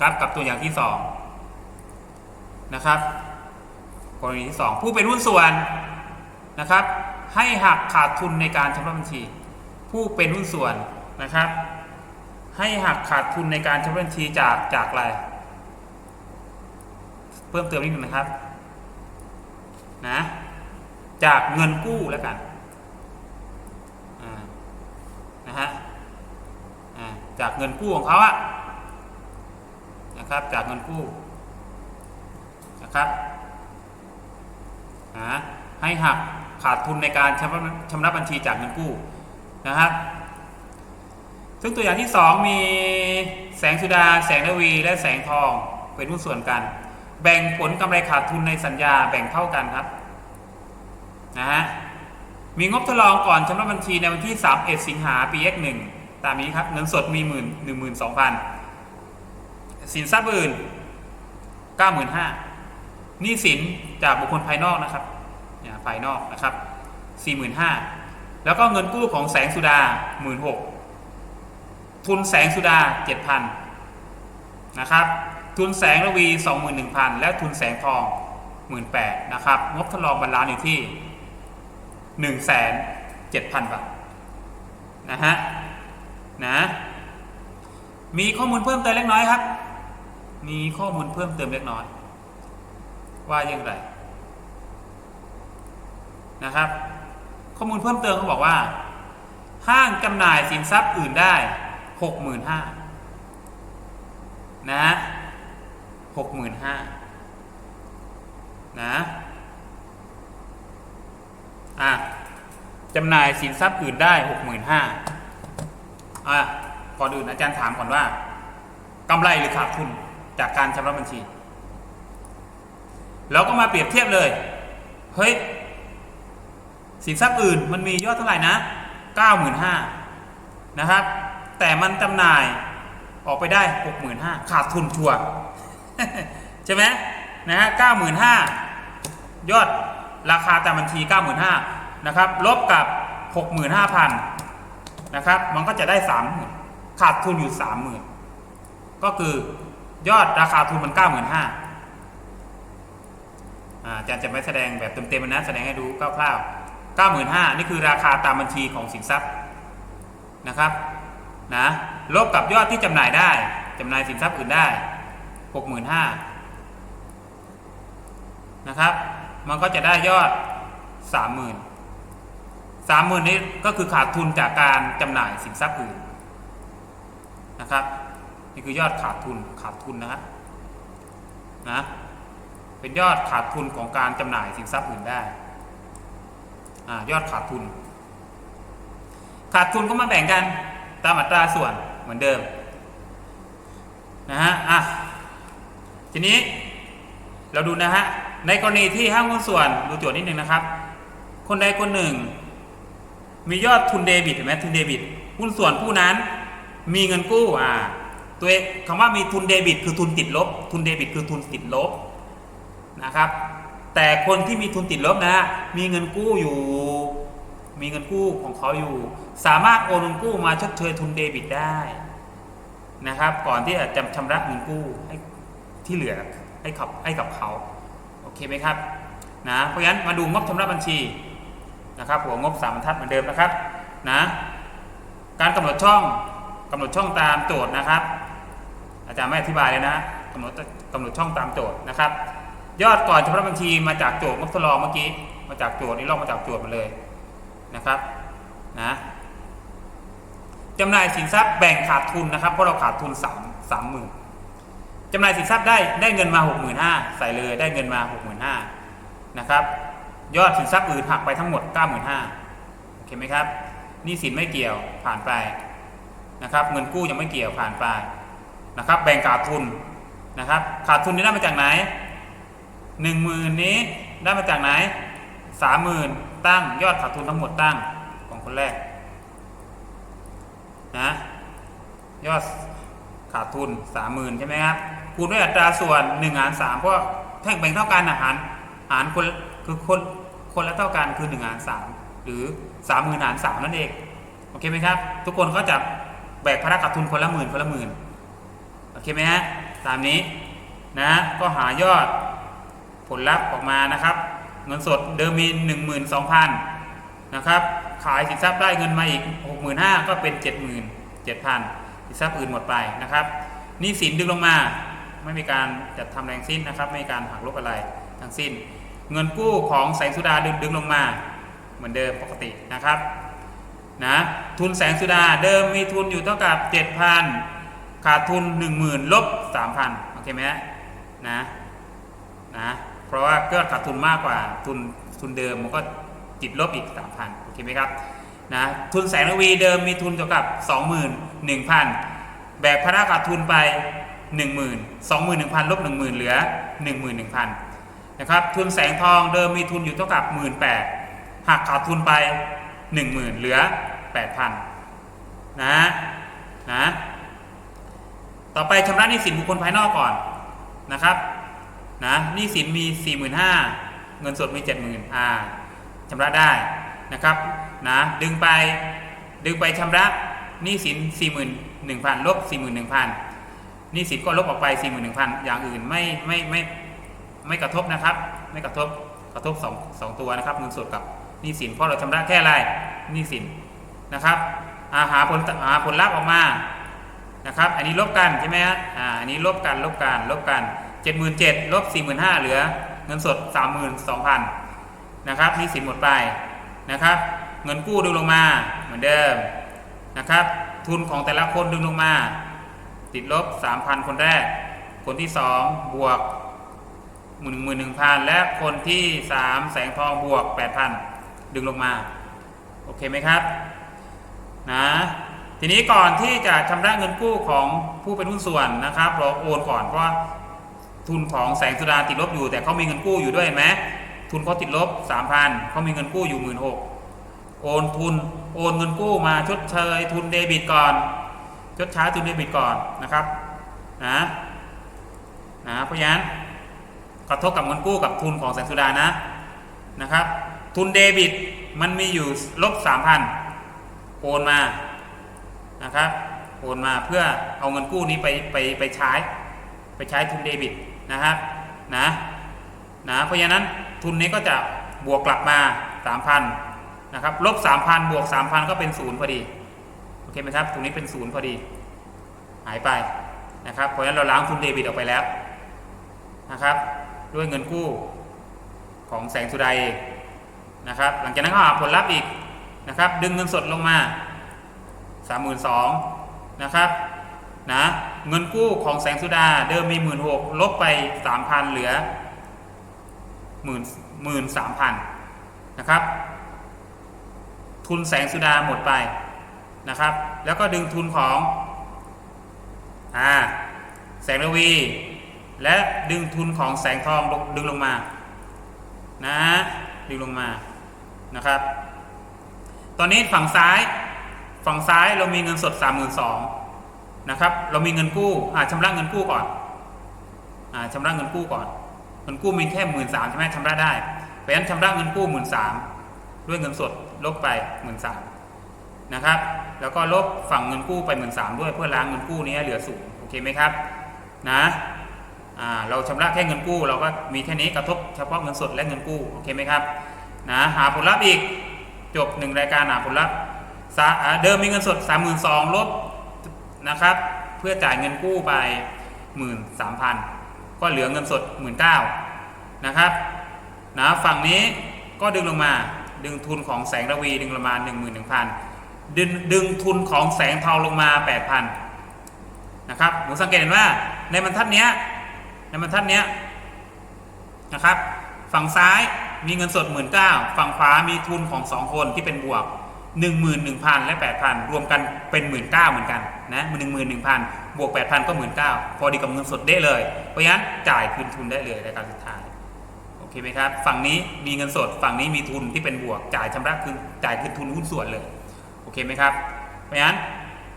ครับกับตัวอย่างที่สองนะครับกรณีที่สองผู้เป็นหุ้นส่วนนะครับ ให้หักขาดทุนในการชำระบัญชี ผู้เป็นหุ้นส่วนนะครับ ให้หักขาดทุนในการชำระบัญชีจากจากอะไรเพิ่มเติมนิดนึงนะครับนะจากเงินกู้แล้วกันนะฮะจากเงินกู้ของเขาอะ นะครับ จากเงินกู้นะครับนะให้หักขาดทุนในการชำระชำระบัญชีจากเงินกู้นะครับ ซึ่งตัวอย่างที่ 2 มีแสงสุดา แสงระวี และแสงทองเป็นหุ้นส่วนกัน แบ่งผลกำไรขาดทุนในสัญญาแบ่งเท่ากันครับนะฮะมีงบทดลองก่อนชำระบัญชีในวันที่ 31 สิงหาปี X1 ตามนี้ครับเงินสดมีหมื่นหนึ่งหมื่นสองพัน สินทรัพย์อื่น 95,000หนี้สินจากบุคคลภายนอกนะครับเนี่ยภายนอกนะครับ 45,000 แล้วก็เงินกู้ของแสงสุดา 16,000 ทุนแสงสุดา 7,000 นะครับ ทุนแสงระวี 21,000 และทุนแสงทอง 18,000 นะครับ งบทดลองบรรลันอยู่ที่ 1,700,000 บาท นะฮะ นะ มีข้อมูลเพิ่มเติมเล็กน้อยครับ มีข้อมูลเพิ่มเติมเล็กน้อย ว่าอย่างไรนะครับ ข้อมูลเพิ่มเติมเขาบอกว่า ห้างจำหน่ายสินทรัพย์อื่นได้หกหมื่นห้านะหกหมื่นห้านะอะจำหน่ายสินทรัพย์อื่นได้หกหมื่นห้าอะก่อนอื่นอาจารย์ถามก่อนว่ากำไรหรือขาดทุน จากการชำระบัญชี เราก็มาเปรียบเทียบเลย เฮ้ย สินทรัพย์อื่นมันมียอดเท่าไหร่นะ 95,000นะครับ แต่มันจำหน่ายออกไปได้ 65,000 ขาดทุนชัวร์ใช่ไหมนะฮะ95,000 ยอดราคาตามบัญชี 95,000นะครับลบกับ 65,000นะครับ มันก็จะได้ 30,000 ขาดทุนอยู่ 30,000 ก็คือ ยอดราคาทุนมัน95,000อ่าอาจารย์จะไม่แสดงแบบเต็มๆนะแสดงให้ดูคร่าวๆ95,000นี่คือราคาตามบัญชีของสินทรัพย์นะครับนะลบกับยอดที่จำหน่ายได้จำหน่ายสินทรัพย์อื่นได้65,000นะครับ มันก็จะได้ยอด30,000 30,000นี้ก็คือขาดทุนจากการจำหน่ายสินทรัพย์อื่นนะครับ นี่คือยอดขาดทุนขาดทุนนะครับนะเป็นยอดขาดทุนของการจำหน่ายสินทรัพย์อื่นได้อายอดขาดทุน ขาดทุนก็มาแบ่งกันตามอัตราส่วนเหมือนเดิมนะฮะอะทีนี้เราดูนะฮะในกรณีที่ห้างหุ้นส่วนดูโจทย์นิดนึงนะครับ คนใดคนหนึ่ง มียอดทุนเดบิตเห็นไหมทุนเดบิตหุ้นส่วนผู้นั้นมีเงินกู้อ่า ตัวเองคำว่ามีทุนเดบิต คือทุนติดลบ ทุนเดบิต คือทุนติดลบนะครับ แต่คนที่มีทุนติดลบนะ มีเงินกู้อยู่ มีเงินกู้ของเขาอยู่ สามารถโอนเงินกู้มาชดเชยทุนเดบิตได้นะครับ ก่อนที่จะชำระเงินกู้ให้ที่เหลือให้กับให้กับเขาโอเคไหมครับนะเพราะฉะนั้นมาดูงบชำระบัญชีนะครับหัวงบสามบรรทัดเหมือนเดิมนะครับนะการกำหนดช่องกำหนดช่องตามโจทย์นะครับ อาจารย์ไม่อธิบายเลยนะกำหนดกำหนดช่องตามโจทย์นะครับ ยอดก่อนชำระบัญชีมาจากโจทย์งบทดลองเมื่อกี้มาจากโจทย์นี่ลอกมาจากโจทย์มาเลยนะครับนะจำหน่ายสินทรัพย์แบ่งขาดทุนนะครับเพราะเราขาดทุนสามสามหมื่นจำหน่ายสินทรัพย์ได้ได้เงินมาหกหมื่นห้าใส่เลยได้เงินมาหกหมื่นห้านะครับ ยอดสินทรัพย์อื่นหักไปทั้งหมดเก้าหมื่นห้าโอเคไหมครับนี่สินไม่เกี่ยวผ่านไปนะครับ เงินกู้ยังไม่เกี่ยวผ่านไป นะครับแบ่งขาดทุนนะครับขาดทุนนี้ได้มาจากไหนหนึ่งหมื่นนี้ได้มาจากไหนสามหมื่นตั้งยอดขาดทุนทั้งหมดตั้งของคนแรกนะยอดขาดทุนสามหมื่นใช่ไหมครับคูณด้วยอัตราส่วนหนึ่งหารสามเพราะแท่งแบ่งเท่ากันอาหารหารคนคือคนคนละเท่ากันคือหนึ่งหารสามหรือสามหมื่นหารสามนั่นเองโอเคไหมครับ ทุกคนก็จะแบกภาระขาดทุนคนละหมื่นคนละหมื่น อเคไหมฮะตามนี้นะก็หายอดผลลัพธ์ออกมานะครับ เงินสดเดิมมี 12,000นะครับขายสินทรัพย์ได้เงินมาอีก 65,000ก็เป็น 77,000สินทรัพย์อื่นหมดไปนะครับนี่สินดึงลงมาไม่มีการจัดทำแรงสิ้นนะครับ ไม่มีการหักลบอะไรทั้งสิ้น เงินกู้ของแสงสุดาดึงดึงลงมา เหมือนเดิมปกตินะครับนะทุนแสงสุดาเดิมมีทุนอยู่เท่ากับ 7,000 ขาดทุน 10,000ลบ3,000โอเคไหมฮะนะนะเพราะว่าเกิดขาดทุนมากกว่าทุนทุนเดิมมันก็ติดลบอีก 3,000โอเคไหมครับนะทุนแสงระวีเดิมมีทุนเท่ากับ 21,000 แบกภาระขาดทุนไป 10,000 21,000ลบ10,000 เหลือ 11,000นะครับทุนแสงทองเดิมมีทุนอยู่เท่ากับ 18,000หักขาดทุนไป 10,000 เหลือ 8,000นะนะ ต่อไปชำระหนี้สินบุคคลภายนอกก่อนนะครับนะหนี้สินมี 45,000เงินสดมี 70,000อ่าชำระได้นะครับนะดึงไปดึงไปชำระหนี้สิน 41,000ลบ41,000หนี้สินก็ลบออกไป 41,000 อย่างอื่นไม่ไม่ไม่ไม่กระทบนะครับ ไม่กระทบกระทบสองสองตัวนะครับเงินสดกับหนี้สินเพราะเราชำระแค่ไรหนี้สินนะครับอาหาผลหาผลลัพธ์ออกมา นะครับ อันนี้ลบกันใช่ไหมฮะอ่าอันนี้ลบกันลบกันลบกัน 77,000ลบ45,000เหลือเงินสด 32,000นะครับนี้สินหมดไปนะครับ เงินกู้ดึงลงมาเหมือนเดิมนะครับ ทุนของแต่ละคนดึงลงมา ติดลบ 3,000 คนแรก คนที่ 2 บวก11,000และคนที่ 3 แสงทองบวก 8,000 ดึงลงมา โอเคไหมครับ ทีนี้ก่อนที่จะชำระเงินกู้ของผู้เป็นหุ้นส่วนนะครับเราโอนก่อนเพราะว่าทุนของแสงสุดาติดลบอยู่ แต่เขามีเงินกู้อยู่ด้วยไหมทุนเขาติดลบ3,000เขามีเงินกู้อยู่16,000โอนทุนโอนเงินกู้มาชดเชยทุนเดบิตก่อน ชดใช้ทุนเดบิตก่อนนะครับนะนะเพราะฉะนั้นกระทบกับเงินกู้กับทุนของแสงสุดานะนะครับ ทุนเดบิตมันมีอยู่ลบสามพันโอนมา นะครับโอนมาเพื่อเอาเงินกู้นี้ไปไปไปใช้ ไปใช้ทุนเดบิตนะครับนะนะเพราะฉะนั้นทุนนี้ก็จะบวกกลับมาสามพันนะครับลบสามพันบวกสามพันก็เป็นศูนย์พอดีโอเคไหมครับตรงนี้เป็นศูนย์พอดี หายไปนะครับเพราะฉะนั้นเราล้างทุนเดบิตออกไปแล้วนะครับ ด้วยเงินกู้ของแสงสุดาเองนะครับ หลังจากนั้นก็หาผลลัพธ์อีกนะครับ ดึงเงินสดลงมา 32,000นะครับนะเงินกู้ของแสงสุดาเดิมมี 16,000ลบไป 3,000 เหลือ1 13,000นะครับ ทุนแสงสุดาหมดไปนะครับ แล้วก็ดึงทุนของอ่าแสงระวี และดึงทุนของแสงทองลงดึงลงมานะดึงลงมานะครับ ตอนนี้ฝั่งซ้าย ฝั่งซ้ายเรามีเงินสด 32,000นะครับ เรามีเงินกู้อ่าชำระเงินกู้ก่อนอ่าชำระเงินกู้ก่อน เงินกู้มีแค่หมื่นสามใช่ไหมชำระได้ เพราะฉะนั้นชำระเงินกู้หมื่นสามด้วยเงินสดลบไปหมื่นสามนะครับ แล้วก็ลบฝั่งเงินกู้ไปหมื่นสามด้วยเพื่อล้างเงินกู้นี้เหลือศูนย์โอเคไหมครับ นะอ่าเราชำระแค่เงินกู้ เราก็มีแค่นี้กระทบเฉพาะเงินสดและเงินกู้โอเคไหมครับนะหาผลลัพธ์อีกจบหนึ่งรายการหาผลลัพธ์ เดิมมีเงินสด 3 2 0 0 0ลบนะครับ เพื่อจ่ายเงินกู้ไป 13,000 ก็เหลือเงินสด 19,000นะครับนะฝั่งนี้ก็ดึงลงมาดึงทุนของแสงระวีดึงลงมา 11,000ดึงดึงทุนของแสงทองลงมา 8,000นะครับหนูสังเกตเห็นว่าในบรรทัดเนี้ยในบรรทัดเนี้ยนะครับ ฝั่งซ้ายมีเงินสด 19,000ฝั่งขวามีทุนของ 2 คนที่เป็นบวก 11,000 และ 8,000 รวมกันเป็น 19,000เหมือนกันนะมัน11,000 บวก 8,000 ก็ 19,000 พอดีกับเงินสดได้เลย เพราะฉะนั้นจ่ายคืนทุนได้เลยในการสุดท้ายโอเคไหมครับ ฝั่งนี้มีเงินสด ฝั่งนี้มีทุนที่เป็นบวก จ่ายชำระคืนจ่ายคืนทุนหุ้นส่วนเลย โอเคไหมครับ เพราะฉะนั้น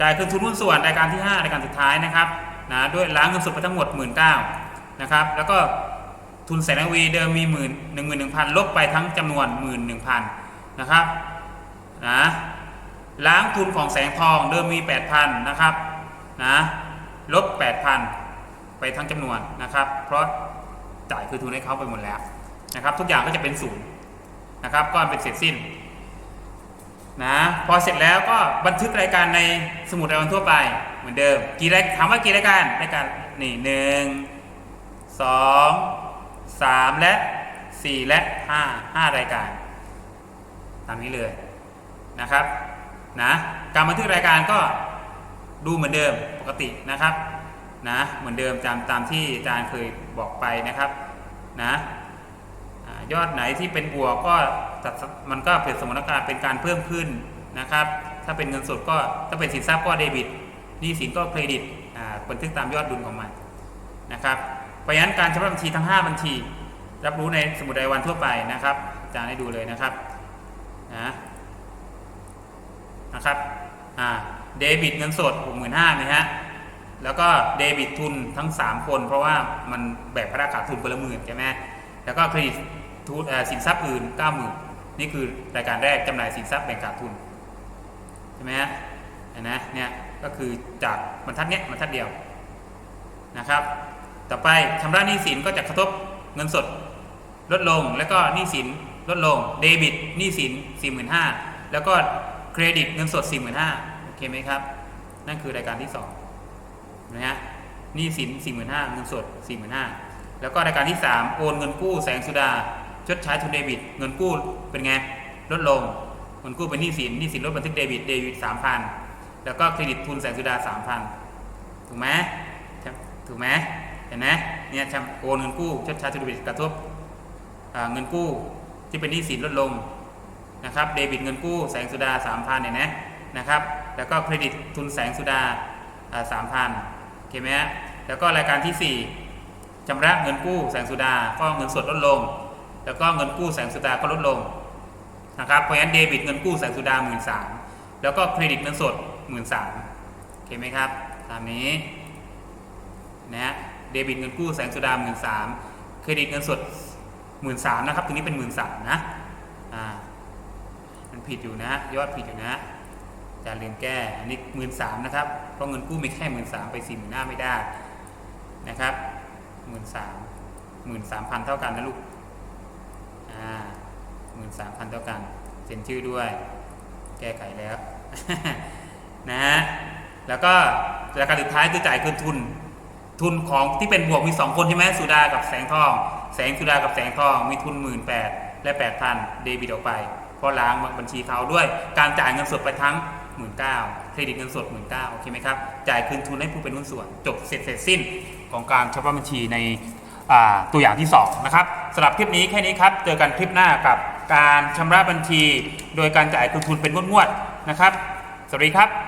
จ่ายคืนทุนหุ้นส่วนรายการที่ 5 รายการสุดท้ายนะครับนะด้วยล้างเงินสดไปทั้งหมด 19,000นะครับ แล้วก็ทุนแสนวีเดิมมีหมื่นหนึ่งหมื่นหนึ่งพันลบไปทั้งจำนวนหมื่นหนึ่งพันนะครับ นะล้างทุนของแสงทองเดิมมี 8,000 นะครับนะลบ 8,000 ไปทั้งจำนวนนะครับ เพราะจ่ายคือทุนให้เขาไปหมดแล้วนะครับ ทุกอย่างก็จะเป็นศูนย์นะครับก็เป็นเสร็จสิ้นนะพอเสร็จแล้วก็บันทึกรายการในสมุดรายวันทั่วไปเหมือนเดิมกี่รายถามว่ากี่รายการรายการนี่หนึ่งสองสามและสี่และห้าห้ารายการตามนี้เลย นะครับนะการบันทึกรายการก็ดูเหมือนเดิมปกตินะครับนะเหมือนเดิมตามตามที่อาจารย์เคยบอกไปนะครับนะยอดไหนที่เป็นบวกก็ตัดมันก็เป็นสมมติการเป็นการเพิ่มขึ้นนะครับ ถ้าเป็นเงินสดก็ถ้าเป็นสินทรัพย์ก็เดบิตนี้สินก็เครดิตบันทึกตามยอดดุลของมันนะครับเพราะฉะนั้นการชำระบัญชีทั้ง 5 บัญชี รับรู้ในสมุดรายวันทั่วไปนะครับอาจารย์ให้ดูเลยนะครับนะ นะครับอ่าเดบิตเงินสด 65,000นะฮะแล้วก็เดบิตทุนทั้ง 3 คน เพราะว่ามันแบกภาระขาดทุนคนละหมื่นใช่ไหมแล้วก็เครดิตทุนสินทรัพย์อื่น 90,000 นี่คือรายการแรกจำหน่ายสินทรัพย์แบ่งขาดทุนใช่ไหมฮะเห็นไหมเนี่ยก็คือจากบรรทัดเนี้ยบรรทัดเดียวนะครับ ต่อไปชำระหนี้สินก็จะกระทบเงินสดลดลง แล้วก็หนี้สินลดลงเดบิตหนี้สิน45,000แล้วก็ เครดิตเงินสด 45,000โอเคไหมครับ นั่นคือรายการที่2นะฮะหนี้สิน 45,000เงินสด 45,000แล้วก็รายการที่ 3 โอนเงินกู้แสงสุดา ชดใช้ทุนเดบิต เงินกู้เป็นไง ลดลง เงินกู้เป็นหนี้สินหนี้สินลดบันทึกเดบิตเดบิต3,000 แล้วก็เครดิตทุนแสงสุดา 3,000 ถูกไหมถูกไหมเห็นไหมเนี่ยโอนเงินกู้ชดใช้ทุนเดบิตกระทบเงินกู้ที่เป็นหนี้สินลดลง นะครับเดบิตเงินกู้แสงสุดา 3,000เนี่ยนะนะครับแล้วก็เครดิตทุนแสงสุดาสามพันโอเคไหมฮะแล้วก็รายการที่4ชำระเงินกู้แสงสุดาก็เงินสดลดลง แล้วก็เงินกู้แสงสุดาก็ลดลงนะครับเพราะฉะนั้นเดบิตเงินกู้แสงสุดา1 3ื่นแล้วก็เครดิตเงินสด1 3ื่นสโอเคไหมครับตามนี้นะฮะเดบิตเงินกู้แสงสุดา1 3ื่นสเครดิตเงินสดหมื่นสามนะครับตรงนี้เป็นหมื่นสามนะ ผิดอยู่นะ ยอดผิดอยู่นะอาจารย์ลืมแก้อันนี้หมื่นสามนะครับเพราะเงินกู้มีแค่หมื่นสามไปสี่หมื่นห้าไม่ได้นะครับหมื่นสามหมื่นสามพันเท่ากันนะลูกอ่าหมื่นสามพันเท่ากันเซ็นชื่อด้วย แก้ไขแล้วนะฮะแล้วก็รายการสุดท้ายคือจ่ายคืนทุน ทุนของที่เป็นบวกมี2คนใช่ไหมสุดากับแสงทอง แสงสุดากับแสงทองมีทุน1 8ื่นแปดและ8,000เดบิตออกไป เพราะล้างบัญชีเขาด้วย การจ่ายเงินสดไปทั้ง 1 9ื่นเครดิตเงินสด 1 9ื่นโอเคไหมครับ จ่ายคืนทุนให้ผู้เป็นหุ้นส่วน จบเสร็จเสร็จสิ้นของการชำระบัญชีในตัวอย่างที่ 2 นะครับสำหรับคลิปนี้แค่นี้ครับ เจอกันคลิปหน้ากับการชำระบัญชี โดยการจ่ายคืนทุนเป็นงวดๆนะครับ สวัสดีครับ